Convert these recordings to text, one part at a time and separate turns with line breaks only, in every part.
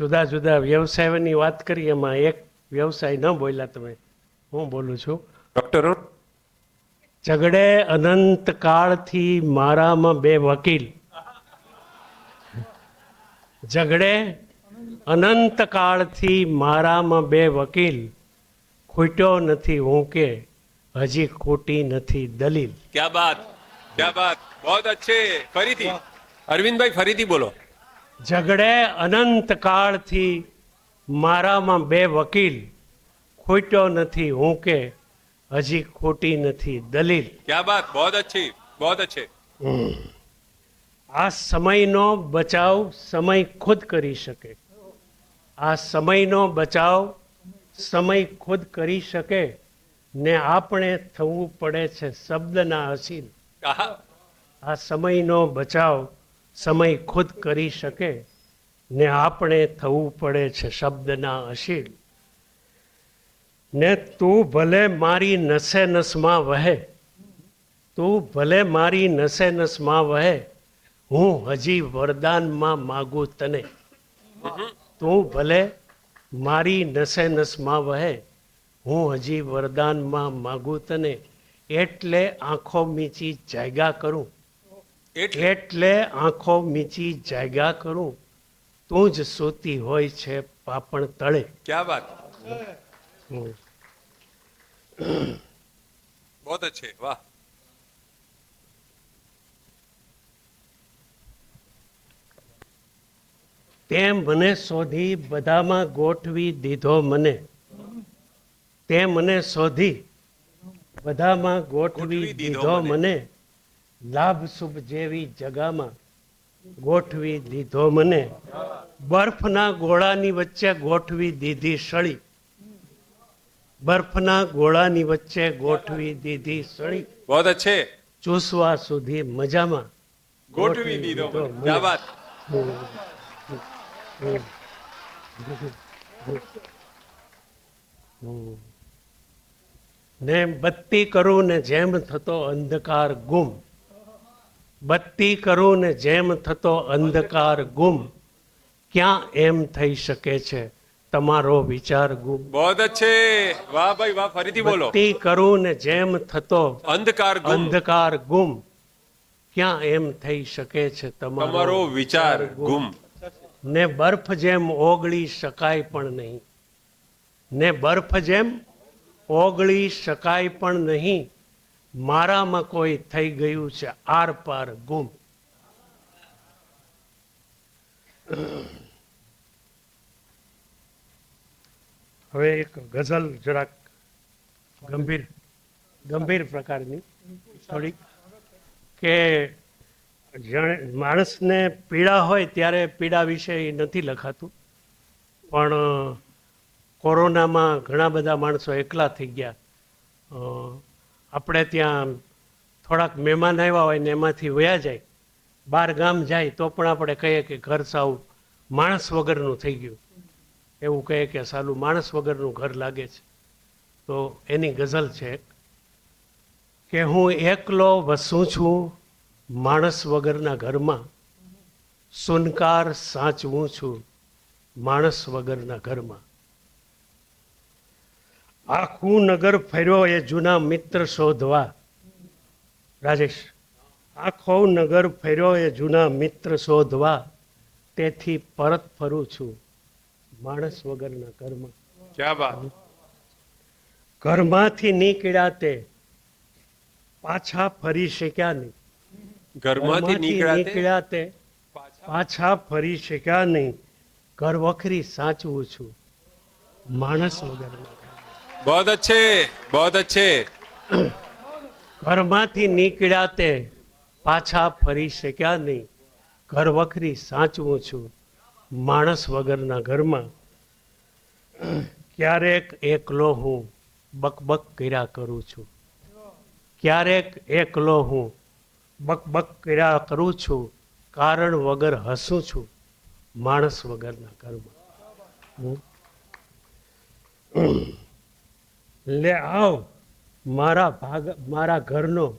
જુદા જુદા વ્યવસાયની વાત કરી એમાં એક વ્યવસાય ન બોલ્યા તમે. હું બોલું છું?
ડોક્ટર
ઝઘડે અનંત કાળથી મારામાં બે વકીલ. ઝઘડે અનંત કાળથી મારામાં બે વકીલ. ખૂટ્યો નથી હું કે હજી ખોટી નથી દલીલ.
ક્યા બાત? ક્યા બાત? બહુ અચ્છે. ફરીથી. અરવિંદભાઈ ફરીથી બોલો.
ઝઘડે અનંત કાળથી મારામાં બે વકીલ ખોટ્યો નથી હું કે હજી ખોટી નથી દલીલ.
ક્યા બાત? બહુ અચ્છી બહુ અચ્છે.
આ સમયનો બચાવ સમય ખુદ કરી શકે. આ સમયનો બચાવ સમય ખુદ કરી શકે ને આપણે થવું પડે છે શબ્દના અસીલ. આ સમયનો બચાવ સમય ખુદ કરી શકે ને આપણે થવું પડે છે શબ્દના અશીલ. ને તું ભલે મારી નસે નસમાં વહે, તું ભલે મારી નસે નસમાં વહે, હું હજી વરદાનમાં માગું તને. તું ભલે મારી નસે નસમાં વહે, હું હજી વરદાનમાં માગું તને. એટલે આંખો મીચી જાયગા કરું.
એટલે
આંખો મીચી જાગ્યા કરું તું જ સૂતી હોય છે પાપણ તળે.
ક્યા
વાત?
બહુ અચ્છે વાહ.
તેમ મને શોધી બધામાં ગોઠવી દીધો મને. તે મને શોધી બધામાં ગોઠવી
દીધો મને.
લાભ શુભ જેવી જગામાં ગોઠવી દીધો મને. બર્ફના ગોળાની વચ્ચે ગોઠવી દીધી સળી. બર્ફના ગોળાની વચ્ચે ગોઠવી દીધી સળી.
બહુ અચ્છે.
ચૂસવા સુધી મજામાં
ગોઠવી દીધો ક્યા
ને બત્તી કરું ને જેમ થતો અંધકાર ગુમ. બત્તી કરું ને જેમ થતો અંધકાર ગુમ ક્યાં એમ થઈ શકે છે તમારો વિચાર ગુમ?
બહુ અચ્છે. વાહ ભાઈ વાહ ફરીથી બોલો.
બત્તી કરું ને જેમ થતો
અંધકાર
અંધકાર ગુમ ક્યાં એમ થઈ શકે છે
તમારો વિચાર ગુમ.
ને બર્ફ જેમ ઓગળી શકાય પણ નહીં. ને બર્ફ જેમ ઓગળી શકાય પણ નહીં. મારામાં કોઈ થઈ ગયું છે, આર પાર ગુમ. હવે એક ગઝલ જરાક ગંભીર ગંભીર પ્રકારની. થોડીક કે જાણે માણસને પીડા હોય ત્યારે પીડા વિશે એ નથી લખાતું. પણ કોરોનામાં ઘણા બધા માણસો એકલા થઈ ગયા. આપણે ત્યાં થોડાક મહેમાન આવ્યા હોય ને એમાંથી વયા જાય, બાર ગામ જાય, તો પણ આપણે કહીએ કે ઘર સાવ માણસ વગરનું થઈ ગયું. એવું કહે કે સાલું માણસ વગરનું ઘર લાગે છે. તો એની ગઝલ છે કે હું એકલો વસું છું માણસ વગરના ઘરમાં, સુનકાર સાચવું છું માણસ વગરના ઘરમાં. આખું નગર ફર્યો એ જૂના મિત્ર શોધવા. રાજેશ આખો નગર ફર્યો એ જૂના મિત્ર શોધવા. તેથી પરત ફરું છું માણસ વગરના ઘરમાં.
ક્યા
ઘરમાંથી નીકળ્યા તે પાછા ફરી શક્યા નહીં.
ઘરમાંથી નીકળ્યા તે
નીકળ્યા તે પાછા ફરી શક્યા નહીં. ઘર વખરી સાચવું છું માણસ વગરના
બહોત અચ્છે બહોત અચ્છે
ઘરમાંથી નીકળ્યા તે પાછા ફરી શક્યા નહીં. ઘર વખરી સાચવું છું. માણસ વગરના ઘરમાં ક્યારેક એકલો હું બકબક કર્યા કરું છું. ક્યારેક એકલો હું બકબક કર્યા કરું છું. કારણ વગર હસું છું માણસ વગરના ઘરમાં. હું લે આવ મારા ભાગ મારા ઘરનો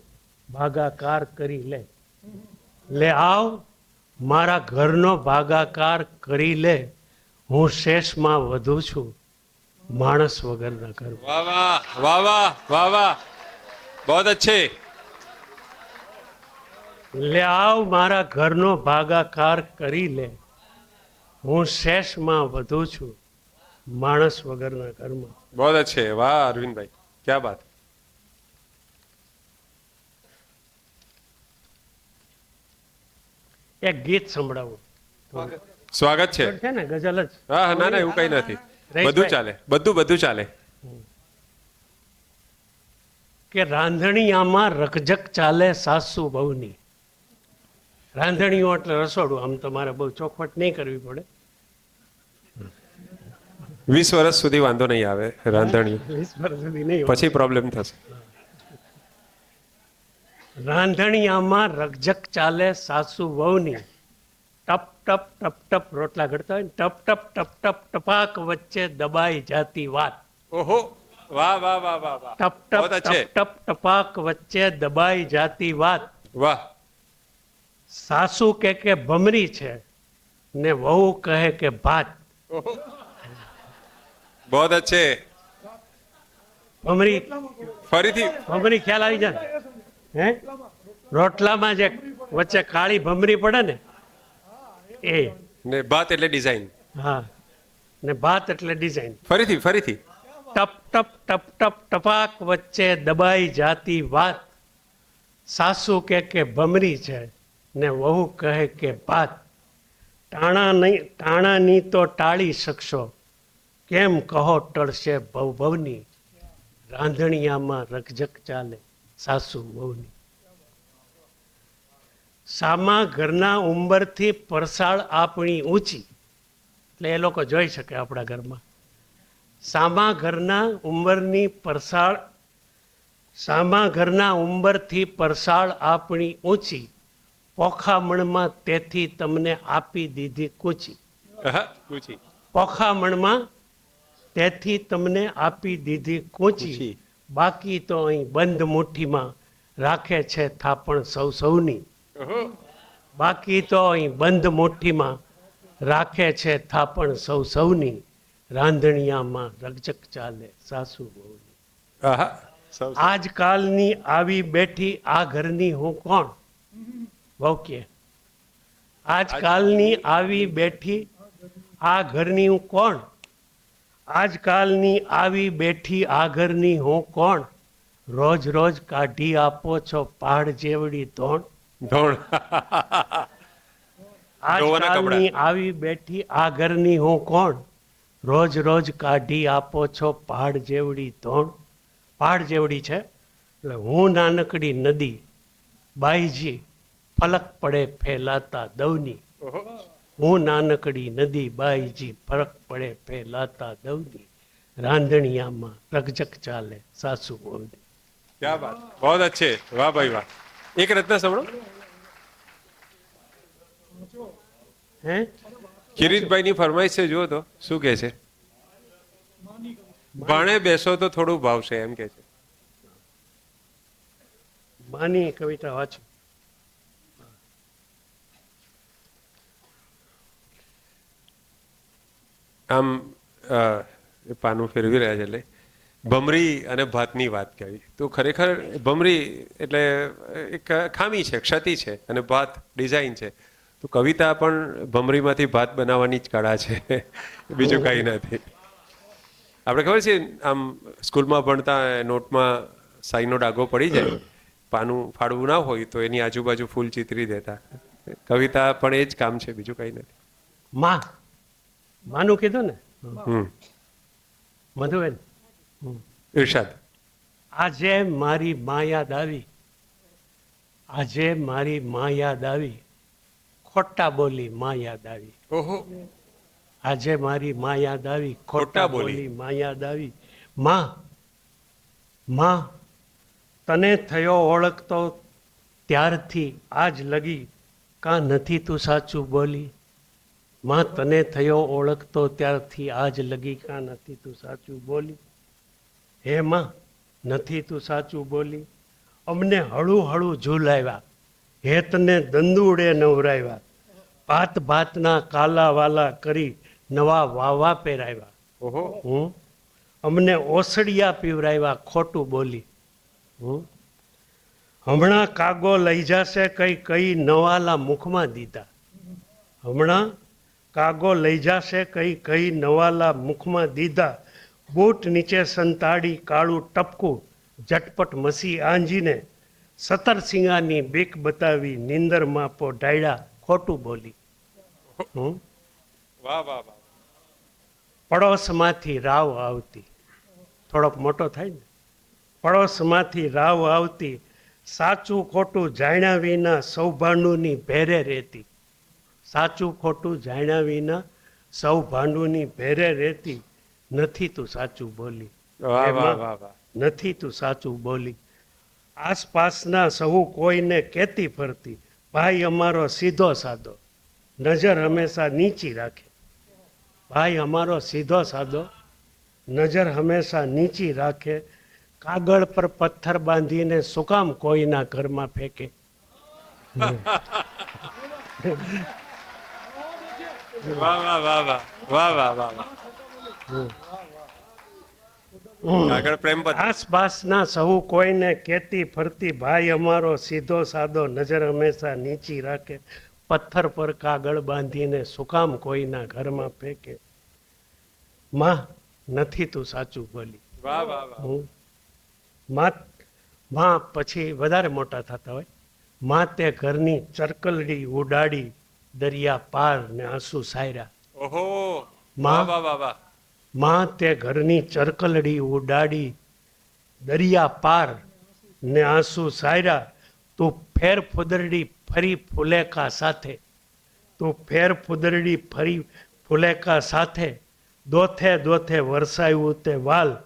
ભાગાકાર કરી લે. લે આવ મારા ઘરનો ભાગાકાર કરી લે. હું શેષમાં વધુ છું માણસ વગર ન કરું.
વાહ વાહ વાહ વાહ વાહ વાહ. બહુ અચ્છે.
લે આવ મારા ઘરનો ભાગાકાર કરી લે. હું શેષમાં વધુ છું માણસ વગરના કર્મ
बहुत अच्छे वाह अरविंद भाई क्या बात
એક ગીત સંભળાવું
સ્વાગત છે
છે ને ગઝલ જ
હા હા, ના ના એવું કઈ નથી
રહીશભાઈ.
બધું ચાલે બધું બધું ચાલે
કે રાંધણીયામાં રકઝક ચાલે સાસુ બહુની રાંધણીઓ એટલે રસોડું આમ તમારે બહુ ચોખવટ નહીં કરવી પડે
વીસ વર્ષ સુધી વાંધો નહીં આવે રાંધણી.
વીસ વર્ષ સુધી નહીં
પછી પ્રોબ્લેમ થશે.
રાંધણિયામાં રકઝક ચાલે સાસુ વહુની. ટપ ટપ ટપ ટપ રોટલા ઘડતા હોય ટપ ટપ ટપ ટપ ટપાક વચ્ચે દબાઈ જાતી વાત.
ઓહો વાહ વાહ વાહ વાહ
ટપ ટપ ટપ ટપ ટપાક વચ્ચે દબાઈ જાતી વાત.
વાહ.
સાસુ કે કે ભમરી છે ને વહુ કહે કે ભાત.
ઓહો. बहुत अच्छे
ભમરી
ફરીથી
ભમરી ખ્યાલ આવી જાય ને? હે રોટલામાં જે વચ્ચે કાળી ભમરી પડે ને એ
ને બાત એટલે ડિઝાઇન
હા ને ભાત એટલે ડિઝાઇન
ફરીથી ફરીથી
ટપ ટપ ટપ ટપ ટપાક વચ્ચે દબાઈ જાતી વાત સાસુ કે કે ભમરી છે ને વહુ કહે કે ભાત ટાણા નહીં ટાણાની તો ટાળી શકશો કેમ કહો ટળશે ભવ ભવની રાંધણિયામાં રકઝક ચાલે સાસુ વહુની. સામા ઘરના ઉંબરથી પરસાળ આપણી ઊંચી. એટલે એ લોકો જોઈ શકે આપણા ઘરમાં. સામા ઘરના ઉંબરની પરસાળ સામા ઘરના ઉંબરથી પરસાળ આપણી ઊંચી. પોખામણમાં તેથી તમને આપી દીધી કૂચી. પોખામણમાં તેથી તમને આપી દીધી કૂચી. બાકી તો અહીં બંધ મુઠ્ઠીમાં રાખે છે થાપણ સૌ સૌની. બાકી તો અહીં બંધ મુઠ્ઠીમાં રાખે છે થાપણ સૌ સૌની. રાંધણિયામાં રકઝક ચાલે સાસુ બહુની
આહા.
આજકાલની આવી બેઠી આ ઘરની હું કોણ? ઓકે કે. આજકાલની આવી બેઠી આ ઘરની હું કોણ? આજકાલની આવી બેઠી આ ઘરની હું કોણ? રોજ રોજ કાઢી આપો છો પહાડ જેવડી ધોણ.
ધોણ.
આજકાલની આવી બેઠી આગળની હું કોણ? રોજ રોજ કાઢી આપો છો પહાડ જેવડી ધોણ. પહાડ જેવડી છે? એટલે હું નાનકડી નદી બાઈજી ફલક પડે ફેલાતા દવની. હું નાનકડી નદી બાઈજી ફરક પડે પહેલાતા દવની રાંધણિયામાં રકઝક ચાલે સાસુ ઓવની
ક્યા વાત બહુ અચ્છે. વાહ ભાઈ વાહ. એક રત્ન સાંભળો.
હે?
કિરીટભાઈ ની ફરમાઈશ છે જુઓ તો. શું કે છે? ભાણે બેસો તો થોડું ભાવશે એમ કે છે.
માની કવિતા વાંચો.
આમ પાનું ફેરવી રહ્યા છે એટલે. ભમરી અને ભાતની વાત કરી. તો ખરેખર ભમરી એટલે એક ખામી છે ક્ષતિ છે અને ભાત ડિઝાઇન છે. તો કવિતા પણ ભમરીમાંથી ભાત બનાવવાની જ કળા છે. બીજું કંઈ નથી. આપણે ખબર છે આમ સ્કૂલમાં ભણતા નોટમાં સાઈનો ડાઘો પડી જાય. પાનું ફાળવું ના હોય તો એની આજુબાજુ ફૂલ ચિતરી દેતા. કવિતા પણ એ જ કામ છે બીજું કંઈ નથી.
માં માનું કીધું ને? મધુબેન
ઇરશાદ
આજે મારી મા યાદ આવી આજે મારી મા યાદ આવી ખોટા બોલી મા યાદ આવી
ઓહો.
આજે મારી મા યાદ આવી
ખોટા. બોલી.
મા યાદ આવી માં માં તને થયો ઓળખતો ત્યારથી આજ લગી કાં નથી તું સાચું બોલી? માં તને થયો ઓળખતો ત્યારથી આજ લગી કાં નથી તું સાચું બોલી? હે માં નથી તું સાચું બોલી? અમને હળું હળું ઝૂલાવ્યા હેતને દંદુડે નવરાવ્યા. ભાત ભાતના કાલા વાલા કરી નવા વાવા પહેરાવ્યા.
ઓહો.
હું અમને ઓસડિયા પીવરાવ્યા ખોટું બોલી. હું હમણાં કાગો લઈ જશે કઈ કઈ નવાલા મુખમાં દીધા. હમણાં કાગો લઈ જશે કઈ કઈ નવાલા મુખમાં દીધા. બૂટ નીચે સંતાડી કાળું ટપકું ઝટપટ મસી આંજીને સતરસિંહાની બીક બતાવી નિંદર પો ડાયડા ખોટું બોલી.
વાહ વાહ વાહ.
પડોશમાંથી રાવ આવતી. થોડોક મોટો થાય ને? પડોશમાંથી રાવ આવતી સાચું ખોટું જાણ્યા વિના સૌભાંડુની ભેરે રહેતી. સાચું ખોટું જાણ્યા વિના સૌ ભાંડુની ભેરે રહેતી નથી તું સાચું બોલી. નથી તું સાચું બોલી. આસપાસના સૌ કોઈને કહેતી ફરતી ભાઈ અમારો સીધો સાદો. નજર હંમેશા નીચી રાખે. ભાઈ અમારો સીધો સાદો. નજર હંમેશા નીચી રાખે. કાગળ પર પથ્થર બાંધીને શું કામ કોઈના ઘરમાં ફેંકે?
વાહ વાહ વાહ વાહ. વાહ વાહ વાહ વાહ. આગળ પ્રેમ પત્ર
આસપાસના સહુ કોઈને કેતી ફરતી ભાઈ અમારો સીધો સાદો નજર હંમેશા નીચી રાખે. પથ્થર પર કાગળ બાંધીને સુકામ કોઈના ઘરમાં ફેંકે. માં નથી તું સાચું બોલી.
વાહ વાહ વાહ.
માં માં પછી વધારે મોટા થતા હોય. માં તે ઘરની ચરકલડી ઉડાડી દરિયા પાર ને આંસુ સાયરા.
ઓહો
માં
વાહ વાહ
વાહમાં તે ઘરની ચરકલડી ઉડાડી દરિયા પાર ને આંસુ સાયરા. તું ફેર ફુદરડી ફરી ફુલેકા સાથે. તું ફેર ફુદરડી ફરી ફુલેકા સાથે. દોથે દોથે વરસાયું તે વાલ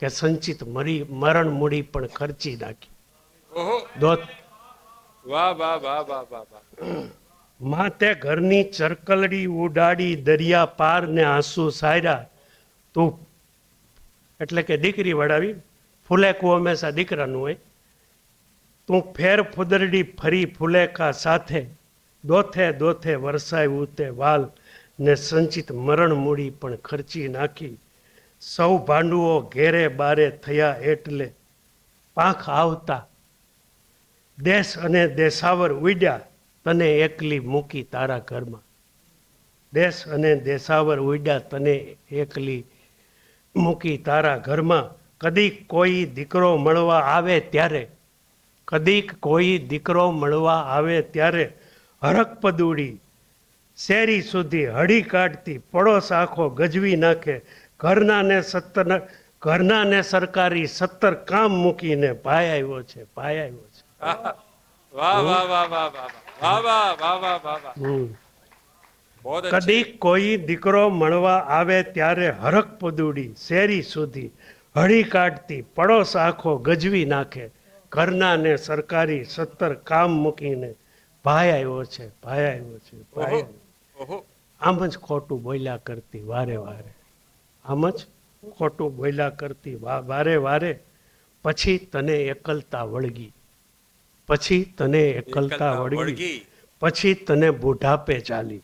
કે સંચિત મરી મરણ મૂડી પણ ખર્ચી નાખી.
ઓહો.
દોત
વાહ વાહ વાહ વાહ વાહ વાહ.
માં તે ઘરની ચરકલડી ઉડાડી દરિયા પાર ને આંસુ સાયરા. તું એટલે કે દીકરી વડાવી ફુલેકું હંમેશા દીકરાનું હોય. તું ફેર ફુદરડી ફરી ફુલેકા સાથે. દોથે દોથે વરસાયું તે વાલ ને સંચિત મરણ મૂડી પણ ખર્ચી નાખી. સૌ ભાંડુઓ ઘેરે બારે થયા એટલે પાંખ આવતા. દેશ અને દેશાવર ઉડ્યા. તને એકલી મૂકી તારા ઘરમાં. દેશ અને દેશાવર ઉડ્યા તને એકલી મૂકી તારા ઘરમાં. કદીક કોઈ દીકરો મળવા આવે ત્યારે, કદીક કોઈ દીકરો મળવા આવે ત્યારે હરક પદુડી શેરી સુધી હળી કાઢતી પડોશ આખો ગજવી નાખે. ઘરનાને સત્તર, ઘરનાને સરકારી સત્તર કામ મૂકીને ભાઈ આવ્યો છે, ભાઈ આવ્યો છે.
વાહ વાહ વાહ વાહ વાહ.
કદી કોઈ દીકરો મળવા આવે ત્યારે હરક પદુડી શેરી સુધી હળી કાઢતી પડોશ આખો ગજવી નાખે ઘરનાને સરકારી સત્તર કામ મૂકીને ભાઈ આવ્યો છે ભાઈ આવ્યો છે. ભાઈ આમ જ ખોટું બોલ્યા કરતી વારે વારે. આમ જ ખોટું બોલ્યા કરતી વારે વારે. પછી તને એકલતા વળગી. પછી તને એકલતા વળગી. પછી તને બુઢાપે ચાલી.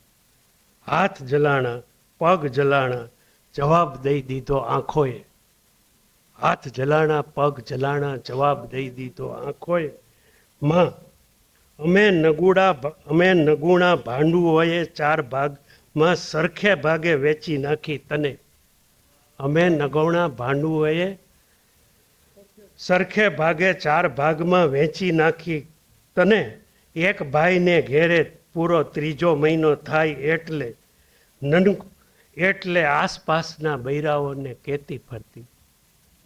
હાથ જલાણા પગ જલાણા જવાબ દઈ દીધો આંખોએ. હાથ જલાણા પગ જલાણા જવાબ દઈ દીધો આંખોએ. માં અમે નગુડા અમે નગુણા ભાંડુઓએ ચાર ભાગમાં સરખે ભાગે વેચી નાખી તને. અમે નગોણા ભાંડુઓએ સરખે ભાગે ચાર ભાગમાં વેચી નાખી તને એક ભાઈને ઘેરે પૂરો ત્રીજો મહિનો થાય એટલે નન એટલે આસપાસના બૈરાઓને કહેતી ફરતી.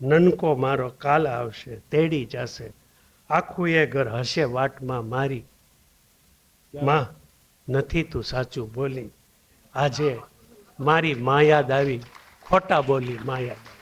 નનકો મારો કાલ આવશે, તેડી જશે. આખું એ ઘર હશે વાટમાં મારી. માં, નથી તું સાચું બોલી. આજે મારી મા યાદ આવી, ખોટા બોલી મા યાદ.